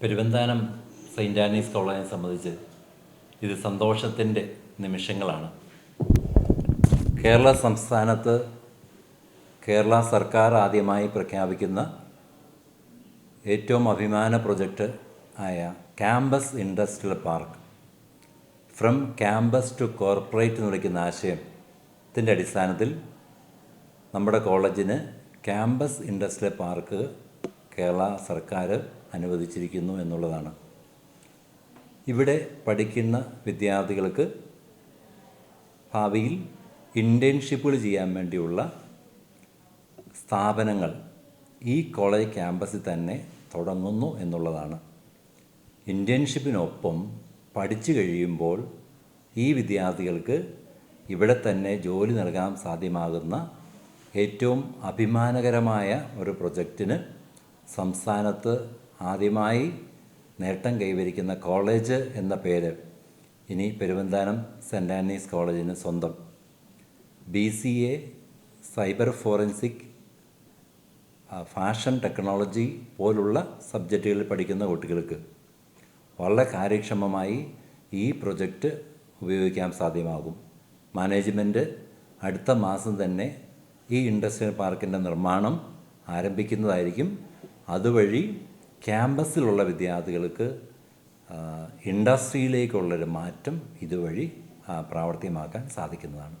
Peruvanthanam Saint Annie's കോളേജിനെ സംബന്ധിച്ച് ഇത് സന്തോഷത്തിന്റെ നിമിഷങ്ങളാണ്. കേരള സംസ്ഥാനത്ത് കേരള സർക്കാർ ആദ്യമായി പ്രഖ്യാപിക്കുന്ന ഏറ്റവും അഭിമാന പ്രൊജക്റ്റ് ആയ campus industrial park. From campus to corporate എന്ന് വിളിക്കുന്ന ആശയത്തിന്റെ അടിസ്ഥാനത്തിൽ നമ്മുടെ കോളേജിന് ക്യാമ്പസ് ഇൻഡസ്ട്രിയൽ പാർക്ക് കേരള സർക്കാർ അനുവദിച്ചിരിക്കുന്നു എന്നുള്ളതാണ്. ഇവിടെ പഠിക്കുന്ന വിദ്യാർത്ഥികൾക്ക് ഭാവിയിൽ ഇന്റേൺഷിപ്പുകൾ ചെയ്യാൻ വേണ്ടിയുള്ള സ്ഥാപനങ്ങൾ ഈ കോളേജ് ക്യാമ്പസിൽ തന്നെ തുടങ്ങുന്നു എന്നുള്ളതാണ്. ഇന്റേൺഷിപ്പിനൊപ്പം പഠിച്ചു കഴിയുമ്പോൾ ഈ വിദ്യാർത്ഥികൾക്ക് ഇവിടെ തന്നെ ജോലി നൽകാൻ സാധ്യമാകുന്ന ഏറ്റവും അഭിമാനകരമായ ഒരു പ്രൊജക്റ്റിന് സംസ്ഥാനത്ത് ആദ്യമായി നേട്ടം കൈവരിക്കുന്ന കോളേജ് എന്ന പേര്. ഇനി പെരുവന്താനം സെന്റ് ആനീസ് കോളേജിന് സ്വന്തം. B C A cyber forensic fashion technology പോലുള്ള സബ്ജക്റ്റുകളിൽ പഠിക്കുന്ന കുട്ടികൾക്ക് വളരെ കാര്യക്ഷമമായി ഈ പ്രൊജക്റ്റ് ഉപയോഗിക്കാൻ സാധ്യമാകും. മാനേജ്മെന്റ് അടുത്ത മാസം തന്നെ ഈ ഇൻഡസ്ട്രിയൽ പാർക്കിന്റെ നിർമ്മാണം ആരംഭിക്കുന്നതായിരിക്കും അതുവഴി ക്യാമ്പസിലുള്ള വിദ്യാർത്ഥികൾക്ക് ഇൻഡസ്ട്രിയിലേക്കുള്ളൊരു മാറ്റം ഇതുവഴി പ്രാവർത്തികമാക്കാൻ സാധിക്കുന്നതാണ്.